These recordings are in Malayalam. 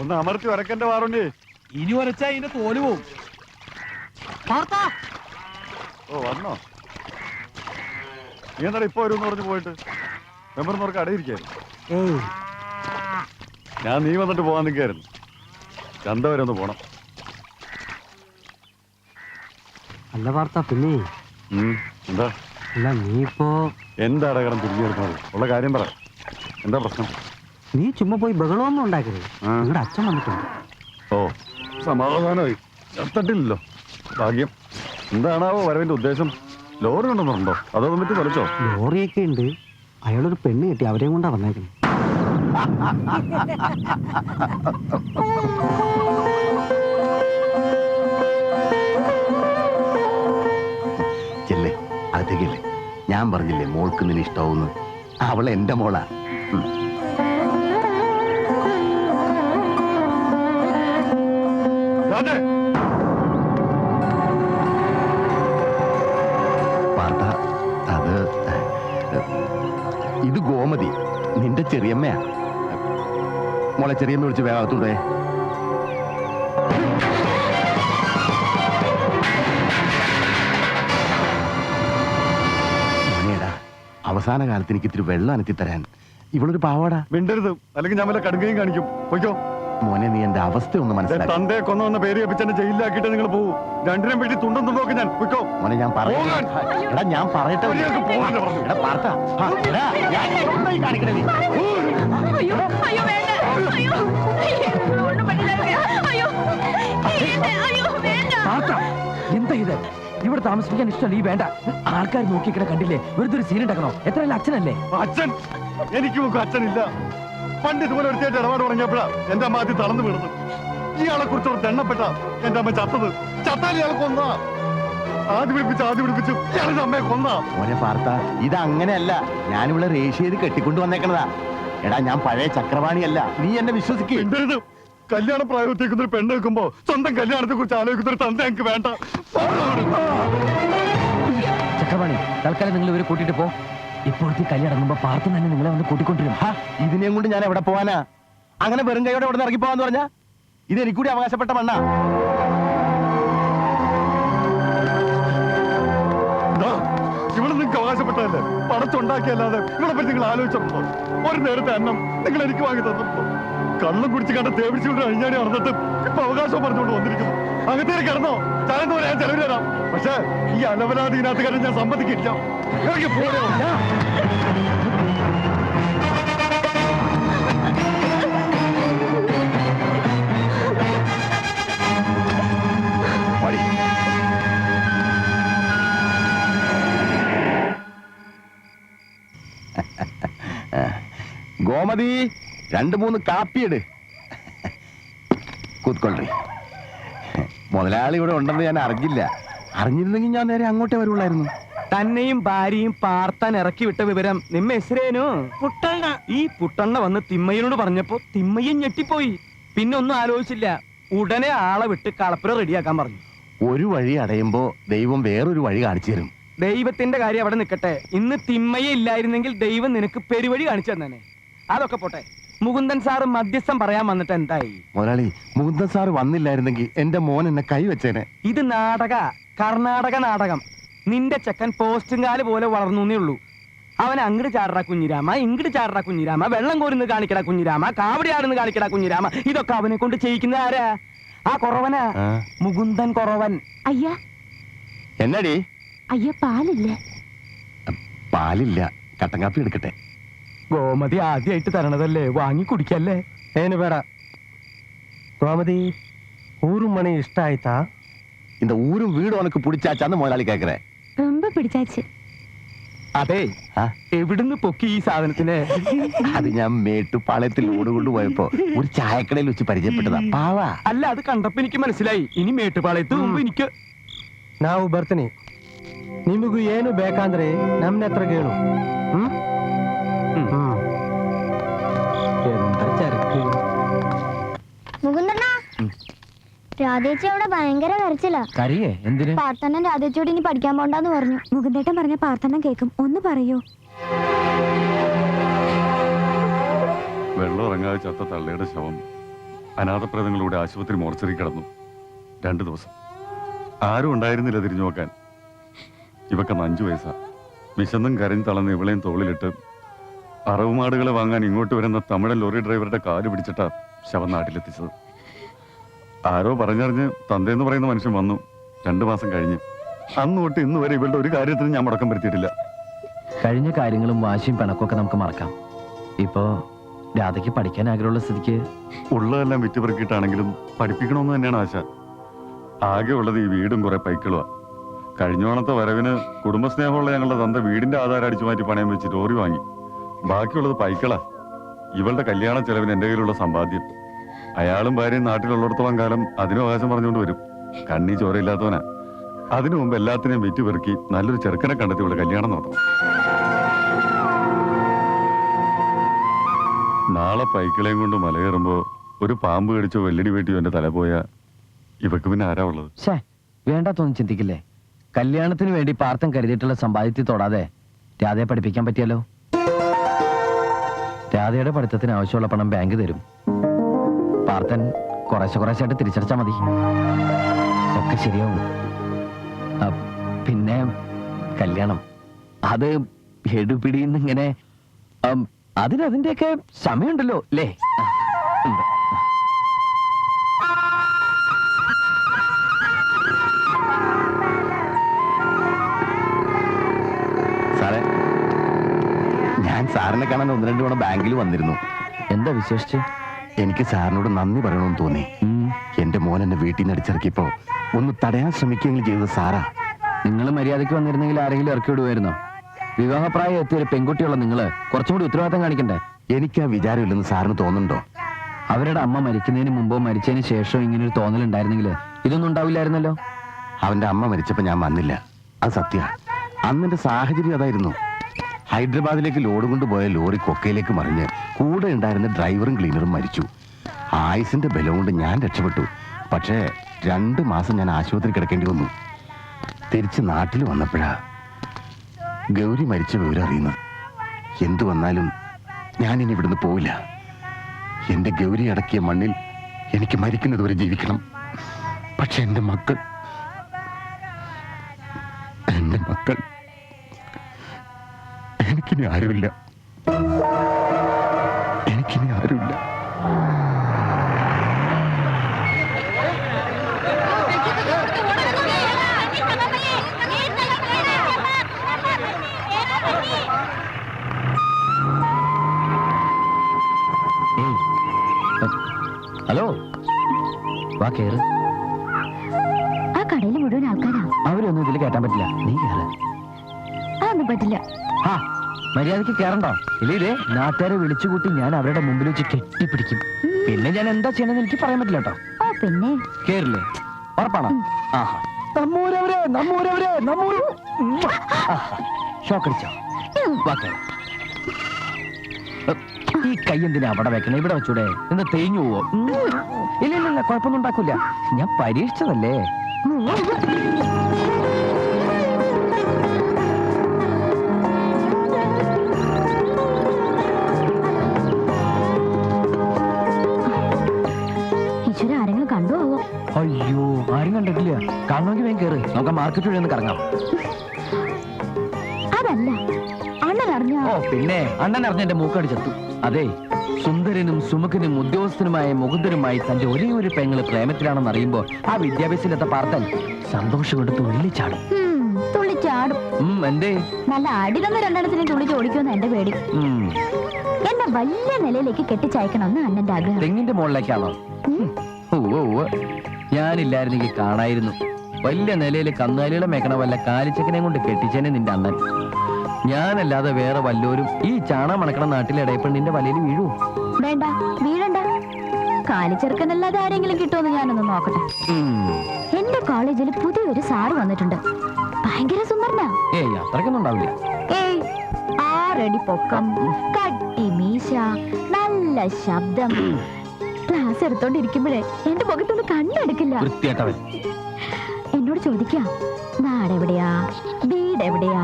ഒന്ന് അമർത്തി വരക്കന്റെ വാറുണ്ട്. ഇനി വരച്ചാ ഇതിന്റെ തോൽ പോവും. ഓ വന്നോ. നീ എന്താ ഇപ്പൊ വരും പറഞ്ഞു പോയിട്ട്? അടയിരിക്കായിരുന്നു. ഏയ്. ഞാൻ നീ വന്നിട്ട് പോകാൻ നിൽക്കായിരുന്നു. ചന്ത വരെ ഒന്ന് പോണം. അല്ല വാർത്ത പിന്നെ. എന്താ? അല്ല നീ ഇപ്പോ എന്താ അടകടം തിരിഞ്ഞെടുക്കുന്നത്? ഉള്ള കാര്യം പറ. എന്താ പ്രശ്നം? നീ ചുമ്മാ പോയി ബഹളമൊന്നും ഉണ്ടാക്കരുത്. നിങ്ങളുടെ അച്ഛൻ വന്നിട്ടുണ്ട്. ഓ സമാധാനമായി. ചത്തട്ടില്ലല്ലോ ഭാഗ്യം. എന്താണാവോ വരവിന്റെ ഉദ്ദേശം? ലോറി ഉണ്ടെന്നുണ്ടോ അതോ വന്നിട്ട് വലിച്ചോ ലോറിയൊക്കെ ഉണ്ട്. അയാളൊരു പെണ്ണ് കിട്ടി അവരെയും കൊണ്ടാ വന്നേക്കുന്നത് ചെല്ലേ ഞാൻ പറഞ്ഞില്ലേ മോൾക്ക് നിന്നെ ഇഷ്ടാവൂന്ന്. അവൾ എന്റെ മോളാ രാജേ, പാർത്ത അത് ഇത് ഗോമതി നിന്റെ ചെറിയമ്മയാ. മോളെ ചെറിയമ്മ വിളിച്ച് വേഗത്തൂടെ അവസാന കാലത്ത് എനിക്ക് ഇത്തിരി വെള്ളം അനത്തി തരാൻ ഇവളൊരു പാവാടാ. മിണ്ടരുത്. അല്ലെങ്കിൽ ഞാൻ വല്ല കടുകയും കാണിക്കും. പൊയ്ക്കോ. മോനെ നീ എന്റെ അവസ്ഥ ഒന്ന് മനസ്സിലാക്കി. തന്തയെ കൊന്നു വന്ന പേര് കപ്പിച്ചെന്നെ ജയിലിലാക്കിയിട്ട് നിങ്ങൾ പോകും രണ്ടിനും വീട്ടിൽ തുണ്ടും തുണ്ടൊക്കെ ഞാൻ മോനെ ഞാൻ പറയാം പോകാൻ. എടാ ഞാൻ പറയട്ടെ? എടാ പാർത്ത. എന്താ വേണ്ട. വേണ്ട. ഇത്? ഇവിടെ താമസിപ്പിക്കാൻ ഇഷ്ടമല്ല ഈ വേണ്ട. ആൾക്കാർ നോക്കിക്കിടെ കണ്ടില്ലേ? വെറുതെ ഒരു സീൻ ഉണ്ടാക്കണോ? എത്രയല്ല അച്ഛനല്ലേ? അച്ഛൻ. എനിക്ക് അച്ഛനില്ല. പണ്ട് ഇതുപോലെ ഒരുത്തിയായിട്ട് ഇടപാട് തുടങ്ങിയപ്പോഴാണ് എന്റെ അമ്മ ആദ്യം തളർന്നു വീണത്. ഇയാളെ കുറിച്ച് ഒരു തെണ്ണപ്പെട്ട എന്റെ അമ്മ ചത്തത്. ചത്താൽ ഇയാൾ കൊന്ന. ആദ്യം പിടിപ്പിച്ച് ആദ്യം പിടിപ്പിച്ചു ഇയാളുടെ അമ്മയെ കൊന്ന. മോനെ പാർത്ത ഇത് അങ്ങനെയല്ല ഞാനിവിടെ റേഷ്യ ചെയ്ത് കെട്ടിക്കൊണ്ട് വന്നേക്കണതാ. എടാ ഞാൻ പഴയ ചക്രവാണിയല്ല. നീ എന്നെ വിശ്വസിക്കേ. മിണ്ടരുത്. കല്യാണ പ്രായത്തേക്കുന്ന ഒരു പെണ്ണ് വെക്കുമ്പോ സ്വന്തം കല്യാണത്തെ കുറിച്ച് ആലോചിക്കുന്ന ഒരു തന്ത എനിക്ക് വേണ്ട. ചക്രവാണി തൽക്കാലം നിങ്ങൾ ഇവരെ കൂട്ടിയിട്ട് പോ. ഇപ്പോഴത്തെ കല്യാണം ഇറങ്ങുമ്പോ പാർത്ത് തന്നെ നിങ്ങളെ വന്ന് കൂട്ടിക്കൊണ്ടിരും. ഇതിനെയും കൊണ്ട് ഞാൻ എവിടെ പോവാനാ? അങ്ങനെ വെറും കൈയോടെ ഇവിടെ ഇറങ്ങി പോവാന്ന് പറഞ്ഞാ? ഇത് എനിക്കൂടി അവകാശപ്പെട്ട മണ്ണാ. ദാ, ഇവിടെ നിങ്ങൾക്ക് അവകാശപ്പെട്ടതല്ലേ? പടച്ചുണ്ടാക്കിയല്ലാതെ ഇവിടെ പറ്റി നിങ്ങൾ ആലോചിച്ചപ്പോ? ഒരു നേരത്തെ അന്നം നിങ്ങൾ എനിക്ക് വാങ്ങി തന്നപ്പോ? കള്ളം കുടിച്ച് കണ്ട തേവിച്ചുകൊണ്ട് അഴിഞ്ഞാടി നടന്നിട്ട് ഇപ്പൊ അവകാശം പറഞ്ഞുകൊണ്ട് വന്നിരിക്കുന്നു. അങ്ങനത്തെ കിടന്നോ. ചായെന്ന് ഞാൻ ചെലവ് തരാം പക്ഷേ ഈ അലവലാതി ഇതിനകത്ത് ഞാൻ സമ്മതിക്കില്ല. ഗോമതി രണ്ട് മൂന്ന് കാപ്പിയിട് കൂത്കൊള്ളി. മുതലാളി ഇവിടെ ഉണ്ടെന്ന് ഞാൻ അറിഞ്ഞില്ല. അറിഞ്ഞിരുന്നെങ്കിൽ ഞാൻ നേരെ അങ്ങോട്ടേ വരുള്ളായിരുന്നു. തന്നെയും ഭാര്യയും പാർത്താൻ ഇറക്കി വിട്ട വിവരം നിമ്മ എസ്രേനു? പുട്ടണ്ണ. ഈ പുട്ടണ്ണ വന്ന് തിമ്മയിനോട് പറഞ്ഞപ്പോ തിമ്മയും ഞെട്ടിപ്പോയി. പിന്നെ ഒന്നും ആലോചിച്ചില്ല. ഉടനെ ആളെ വിട്ട് കളപ്പുര റെഡിയാക്കാൻ പറഞ്ഞു. ഒരു വഴി അടയുമ്പോ ദൈവം വേറൊരു വഴി കാണിച്ചു തരും. ദൈവത്തിന്റെ കാര്യം അവിടെ നിൽക്കട്ടെ. ഇന്ന് തിമ്മയെ ഇല്ലായിരുന്നെങ്കിൽ ദൈവം നിനക്ക് പെരുവഴി കാണിച്ചു തന്നെ അതൊക്കെ പോട്ടെ. മുകുന്ദൻ സാറ് മധ്യസ്ഥം പറയാൻ വന്നിട്ട് എന്തായി? മുതലാളി മുകുന്ദൻ സാർ വന്നില്ലായിരുന്നെങ്കിൽ എന്റെ മോൻ എന്നെ കൈവച്ചേനെ. ഇത് നാടക കർണാടക നാടകം. നിന്റെ ചെക്കൻ പോസ്റ്റും കാൽ പോലെ വളർന്നു ഉള്ളൂ. അവൻ അങ്ങട് ചാടടാ കുഞ്ഞിരാമ ഇങ്ങട് ചാടടാ കുഞ്ഞിരാമ വെള്ളം കോരുന്ന് കാണിക്കടാ കുഞ്ഞിരാമ കാവടിയാടുന്ന് കാണിക്കടാ കുഞ്ഞിരാമ. ഇതൊക്കെ അവനെ കൊണ്ട് ചെയ്യിക്കുന്ന ആരാ? ആ കുറവനാ? മുകുന്ദൻ കുറവൻ. അയ്യാ. എന്നടി? അയ്യാ പാലില്ല. പാലില്ല. കട്ടൻ കാപ്പി എടുക്കട്ടെ. ഗോമതി ആദ്യമായിട്ട് തരണതല്ലേ? വാങ്ങി കുടിക്കല്ലേ? ഏന് പേട? ഗോമതി ഊരും മണി ഇഷ്ടായിട്ടാ ഇന്ന് ഊരും വീടും ഉനക്ക് പിടിച്ചാച്ചാന്ന് முதலாளி കേക്കറേ ரொம்ப പിടിച്ചാച്ച് അതെ ആ? എവിടുന്ന് പൊക്കി ഈ സാധനത്തിന് അത് ഞാൻ മേട്ടുപാളയത്തിൽ ലോഡ് കൊണ്ടുപോയപ്പോ ഒരു ചായക്കടയിൽ വെച്ച് പരിചയപ്പെട്ടതാ പാവാ അല്ല അത് കണ്ടപ്പോ എനിക്ക് മനസ്സിലായി ഇനി മേട്ടുപാളയത്ത് മുമ്പ് എനിക്ക് ನಾವು ಬರ್ತೀನಿ ನಿಮಗೂ ಏನು ಬೇಕಂದ್ರೆ ನಮ್ನ ಹತ್ರ ಕೇಳು ಹ್ಮ್ ഉം. ಹ್ಮ್ എന്താ ചരക്ക് മുകുന്ദണ്ണ രാധേച്ചി അവിടെ ഭയങ്കര കരച്ചിലാ. കറിയേ എന്തിന്? പാർത്തണ്ണൻ രാധേച്ചിയോട് ഇനി പഠിക്കാൻ പോണ്ടെന്ന് പറഞ്ഞു. മുകുന്ദേട്ടൻ പറഞ്ഞ പാർത്തണ്ണൻ കേൾക്കും. ഒന്ന് പറയൂ? വെള്ളം ഇറങ്ങാതെ ചത്ത തള്ളയുടെ ശവം അനാഥപ്രേതങ്ങളുടെ ആശുപത്രി മോർച്ചറി കിടന്നു. രണ്ടു ദിവസം. ആരും ഉണ്ടായിരുന്നില്ല തിരിഞ്ഞു നോക്കാൻ. ഇവക്ക് അഞ്ചു വയസ്സാ. വിശന്നും കരഞ്ഞു തളന്ന് ഇവളെയും തോളിലിട്ട് അറവുമാടുകളെ വാങ്ങാൻ ഇങ്ങോട്ട് വരുന്ന തമിഴൻ ലോറി ഡ്രൈവറുടെ കാൽ പിടിച്ചിട്ടാ ശവം നാട്ടിലെത്തിച്ചത്. ആരോ പറഞ്ഞറിഞ്ഞ് തന്തയെന്ന് പറയുന്ന മനുഷ്യൻ വന്നു. രണ്ടു മാസം കഴിഞ്ഞ്. അന്ന് തൊട്ട് ഇന്ന് വരെ ഇവളുടെ ഒരു കാര്യത്തിന് ഞാൻ മുടക്കം വരുത്തിയിട്ടില്ല. കഴിഞ്ഞ കാര്യങ്ങളും വാശിയും പിണക്കൊക്കെ നമുക്ക് മറക്കാം. ഇപ്പോ രാധയ്ക്ക് പഠിക്കാൻ ആഗ്രഹമുള്ള സ്ഥിതിക്ക്? ഉള്ളതെല്ലാം വിറ്റുപെറുക്കിയിട്ടാണെങ്കിലും പഠിപ്പിക്കണമെന്ന് തന്നെയാണ് ആശ. ആകെ ഉള്ളത് ഈ വീടും കുറെ പൈക്കളുവാ. കഴിഞ്ഞോണത്തെ വരവിന് കുടുംബസ്നേഹമുള്ള ഞങ്ങളുടെ തന്ത വീടിന്റെ ആധാരം അടിച്ചു മാറ്റി പണയം വെച്ച് ലോറി വാങ്ങി. ബാക്കിയുള്ളത് പൈക്കളാ. ഇവളുടെ കല്യാണ ചെലവിന് എന്റെ കയ്യിലുള്ള സമ്പാദ്യം. അയാളും ഭാര്യയും നാട്ടിലുള്ളിടത്തോളം കാലം അതിനും അവകാശം പറഞ്ഞുകൊണ്ട് വരും. കണ്ണി ചോരയില്ലാത്തവനാ അതിനു മുമ്പ് എല്ലാത്തിനെയും വിറ്റുപെറുക്കി നല്ലൊരു ചെറുക്കനെ കണ്ടെത്തി ഇവിടെ കല്യാണം നടത്തണം. നാളെ പൈക്കിളയും കൊണ്ട് മല കയറുമ്പോ ഒരു പാമ്പ് കടിച്ചോ വെല്ലടി വെട്ടിയോ എന്റെ തല പോയ ഇവക്ക് പിന്നെ ആരാ ഉള്ളത്? വേണ്ടാത്തൊന്നും ചിന്തിക്കില്ലേ? കല്യാണത്തിന് വേണ്ടി പാർത്ഥം കരുതിയിട്ടുള്ള സമ്പാദ്യത്തിൽ തൊടാതെ രാധയെ പഠിപ്പിക്കാൻ പറ്റിയല്ലോ? രാധയുടെ പഠിത്തത്തിന് ആവശ്യമുള്ള പണം ബാങ്ക് തരും. പാർത്ഥൻ കുറേശ്ശെ കുറേശ്ശായിട്ട് തിരിച്ചടച്ചാൽ മതി. ഒക്കെ ശരിയാവും. പിന്നെ കല്യാണം. അത് എടുപിടിന്ന് ഇങ്ങനെ അതിനതിന്റെയൊക്കെ സമയമുണ്ടല്ലോ അല്ലേ? സാറേ ഞാൻ സാറിനെ കാണാൻ ഒന്ന് രണ്ട് തവണ ബാങ്കിൽ വന്നിരുന്നു. എന്താ വിശേഷിച്ച് എനിക്ക് സാറിനോട് നന്ദി പറയണമെന്ന് തോന്നി. എന്റെ മോൻ എന്നെ വീട്ടിൽ നിന്ന് അടിച്ചിറക്കിയപ്പോ ഒന്ന് തടയാൻ ശ്രമിക്കുകയെങ്കിലും ചെയ്തത് സാറാ. നിങ്ങൾ മര്യാദയ്ക്ക് വന്നിരുന്നെങ്കിൽ ആരെങ്കിലും ഇറക്കി വിടുമായിരുന്നോ? വിവാഹപ്രായം എത്തിയ ഒരു പെൺകുട്ടിയുള്ള നിങ്ങൾ കുറച്ചും കൂടി ഉത്തരവാദിത്തം കാണിക്കണ്ടേ? എനിക്ക് ആ വിചാരമില്ലെന്ന് സാറിന് തോന്നുന്നുണ്ടോ? അവരുടെ അമ്മ മരിക്കുന്നതിന് മുമ്പോ മരിച്ചതിന് ശേഷമോ ഇങ്ങനെ ഒരു തോന്നൽ ഉണ്ടായിരുന്നെങ്കിൽ ഇതൊന്നും ഉണ്ടാവില്ലായിരുന്നല്ലോ? അവന്റെ അമ്മ മരിച്ചപ്പോ ഞാൻ വന്നില്ല. അത് സത്യ. അന്നെന്റെ സാഹചര്യം അതായിരുന്നു. ഹൈദരാബാദിലേക്ക് ലോഡ് കൊണ്ടുപോയ ലോറി കൊക്കയിലേക്ക് മറിഞ്ഞ് കൂടെ ഉണ്ടായിരുന്ന ഡ്രൈവറും ക്ലീനറും മരിച്ചു. ആയുസിന്റെ ബലം കൊണ്ട് ഞാൻ രക്ഷപ്പെട്ടു. പക്ഷേ രണ്ട് മാസം ഞാൻ ആശുപത്രി കിടക്കേണ്ടി വന്നു. തിരിച്ച് നാട്ടിൽ വന്നപ്പോഴാ ഗൗരി മരിച്ച വിവരം അറിയുന്നത്. എന്തു വന്നാലും ഞാൻ ഇനി ഇവിടുന്ന് പോവില്ല. എന്റെ ഗൗരി അടക്കിയ മണ്ണിൽ എനിക്ക് മരിക്കുന്നതുവരെ ജീവിക്കണം. പക്ഷെ എന്റെ മക്കൾ ആരുമില്ല. എനിക്കിനി ആരുമില്ല. ഹലോ. വാ കേറ്. ആ കടയിൽ മുഴുവൻ ആൾക്കാരാ. അവരൊന്നും ഇതിൽ കയറ്റാൻ പറ്റില്ല. നീ കേറ്. അതൊന്നും പറ്റില്ല. ആ മര്യാദയ്ക്ക് കയറണ്ടോ ഇല്ലേ നാട്ടുകാരെ വിളിച്ചുകൂട്ടി ഞാൻ അവരുടെ മുമ്പിൽ വെച്ച് കെട്ടിപ്പിടിക്കും. പിന്നെ ഞാൻ എന്താ ചെയ്യണമെന്ന് എനിക്ക് പറയാൻ പറ്റില്ല കേട്ടോ. ഓ പിന്നെ? കേറില്ലേ? ഉറപ്പാണോ? ആഹാ. നമ്മൂരവരെ നമ്മൂരവരെ നമ്മൂര് ഷോക്കടിച്ചോ. ഈ കൈ എന്തിനാ അവിടെ വെക്കണേ? ഇവിടെ വെച്ചൂടെ. എന്താ തേഞ്ഞു പോവോ? ഇല്ല ഇല്ല ഇല്ല കുഴപ്പമൊന്നും ഉണ്ടാക്കൂല. ഞാൻ പരീക്ഷിച്ചതല്ലേ? ആരും കാണണമെങ്കിൽ വേഗം കയറി നമുക്ക് മാർക്കറ്റ് വഴി ഒന്ന് കറങ്ങാം. അതല്ല. അണ്ണൻ അറിഞ്ഞ? ഓ പിന്നെ. അണ്ണൻ അറിഞ്ഞ എന്റെ മൂക്കടിച്ചെത്തു അതെ സുന്ദരനും സുമുഖനും ഉദ്യോഗസ്ഥനുമായ മുകുന്ദനുമായി തന്റെ ഒരേ ഒരു പെങ്ങൾ പ്രേമത്തിലാണെന്ന് അറിയുമ്പോ ആ വിദ്യാഭ്യാസത്തിലെത്ത പാർത്തൻ സന്തോഷം കൊണ്ട് തുള്ളിച്ചാടും തുള്ളിച്ചാടും ഉം എന്തേ? നല്ല അടി തന്ന രണ്ടെണ്ണത്തിനും തുള്ളിച്ച് ഓടിക്കുമെന്ന് എന്റെ പേടി. ഉം. എന്നെ വലിയ നിലയിലേക്ക് കെട്ടിച്ചയക്കണമെന്ന് അണ്ണന്റെ ആഗ്രഹം. തെങ്ങിന്റെ മുകളിലേക്കാണോ? ഉം. ഞാനില്ലായിരുന്നെങ്കിൽ കാണായിരുന്നു. വലിയ നിലയിൽ കന്നുകാലികളെ മേക്കണ വല്ല കാലിച്ചക്കനെ കൊണ്ട് കെട്ടിച്ചേനെ നിന്റെ അണ്ണൻ. ഞാനല്ലാതെ വേറെ വല്ലോരും ഈ ചാണ മണക്കണ നാട്ടിലെ ഇടയപ്പെണ്ണിന്റെ വലയിൽ വീഴൂ. വേണ്ട വീഴണ്ട. കാലിച്ചെറുക്കനല്ലാതെ ആരെങ്കിലും കിട്ടുമെന്ന് ഞാനൊന്ന് നോക്കട്ടെ. എന്റെ കോളേജിൽ പുതിയൊരു സാറ് വന്നിട്ടുണ്ട്. ഭയങ്കര സുന്ദരനാ. ഏയ് അത്രയ്ക്കൊന്നും ഉണ്ടാവില്ല. ഏയ് ആറടി പൊക്കം കട്ടി മീശ നല്ല ശബ്ദം. ക്ലാസ് എടുത്തോണ്ടിരിക്കുമ്പോഴേ എന്റെ മുഖത്തൊന്ന് കണ്ണെടുക്കില്ല. വൃത്തിയായിട്ടവൻ. എന്നോട് ചോദിക്കാം നാടെവിടെയാ? വീട് എവിടെയാ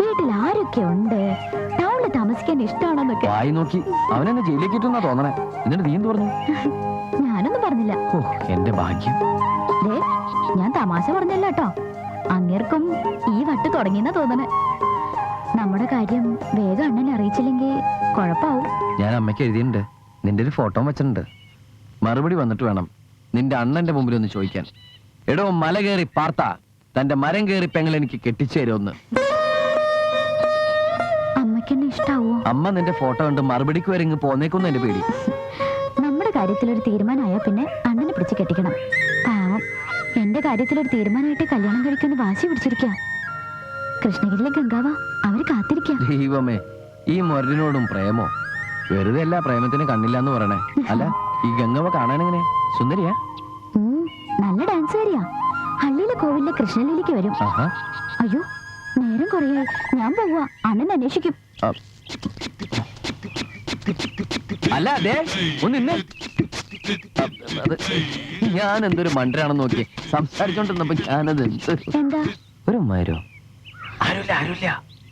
വീട്ടിൽ ആരൊക്കെ ഉണ്ട് ടൗണിൽ താമസിക്കാൻ ഇഷ്ടമാണെന്നൊക്കെ. വായി നോക്കി. അവനെന്നെ ജയിലിലേക്ക് ഇട്ടെന്നാ തോന്നണേ. എന്നിട്ട് നീ എന്ത് പറഞ്ഞു? ഞാനൊന്നും പറഞ്ഞില്ല. ഓ എന്റെ ഭാഗ്യം. ദേ ഞാൻ തമാശ പറഞ്ഞല്ല കേട്ടോ. അങ്ങേർക്കും ഈ വട്ട് തുടങ്ങിയെന്നാ തോന്നണേ. നമ്മുടെ കാര്യം വേഗം അണ്ണനെ അറിയിച്ചില്ലെങ്കിൽ കുഴപ്പാവും ഞാൻ അമ്മയ്ക്ക് എഴുതിയിട്ടുണ്ട്. നിന്റെ ഒരു ഫോട്ടോ വെച്ചിട്ടുണ്ട്. മറുപടി വന്നിട്ട് വേണം നിന്റെ അണ്ണന്റെ മുമ്പിൽ ഒന്ന് ചോദിക്കാൻ. എടോ മല കയറി പാർത്ത. തന്റെ മരം കയറി പെങ്ങൾ എനിക്ക് കെട്ടിച്ചേരുമെന്ന് അമ്മയ്ക്കെന്നെ ഇഷ്ടാവോ? അമ്മ നിന്റെ ഫോട്ടോ കണ്ട് മറുപടിക്ക് വരെ ഇങ്ങ് പോന്നേക്കൊന്നും എന്റെ പേടി. നമ്മുടെ കാര്യത്തിൽ ഒരു തീരുമാനമായ പിന്നെ അണ്ണനെ പിടിച്ച് കെട്ടിക്കണം. പാവം. എന്റെ കാര്യത്തിൽ ഒരു തീരുമാനമായിട്ട് കല്യാണം കഴിക്കുന്ന വാശി പിടിച്ചിരിക്ക. കൃഷ്ണഗിരിയിലെ ഗംഗാവ. അവർ കാത്തിരിക്കാം. ദൈവമേ ഈ മൊരടിനോടും പ്രേമോ? വെറുതെ അല്ല പ്രേമത്തിന് കണ്ണില്ല എന്ന് പറയണേ. അല്ല ഈ ഗംഗമ്മ കാണാനെങ്ങനെ? സുന്ദരിയാ. നല്ല ഡാൻസുകാരിയാ. ഹള്ളിയിലെ കോവിലിലെ കൃഷ്ണലീലയ്ക്ക് വരും. അയ്യോ നേരം കുറയായി. ഞാൻ പോവാ അണ്ണൻ അന്വേഷിക്കും. അല്ല അതെ ഒന്ന് ഇന്ന് ഞാൻ എന്തൊരു മണ്ടരാണെന്ന് നോക്കി സംസാരിച്ചോണ്ടിരുന്നപ്പോ ഞാനത് എന്ത്? എന്താ? ഒരു മരോ?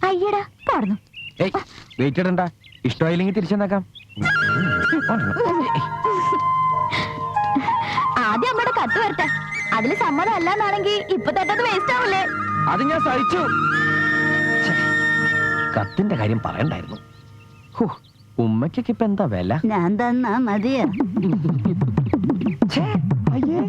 അയ്യടാ പറഞ്ഞു ഏയ് വെയിറ്റ് ഇടണ്ട. ഇഷ്ടമായില്ലെങ്കിൽ തിരിച്ചെന്നാക്കാം. ആദ്യം അമ്മയുടെ കത്ത് വരട്ടെ. അതിൽ സമ്മതം അല്ലാന്നാണെങ്കിൽ ഇപ്പൊ തൊട്ടത് വേസ്റ്റ് ആവില്ലേ അത് ഞാൻ സഹിച്ചു. കത്തിന്റെ കാര്യം പറയണ്ടായിരുന്നു. ഉമ്മക്കൊക്കെ ഉമ്മയ്ക്കൊക്കെ ഇപ്പൊ എന്താ വില? ഞാൻ തന്നാ മതിയോ? അയ്യേ.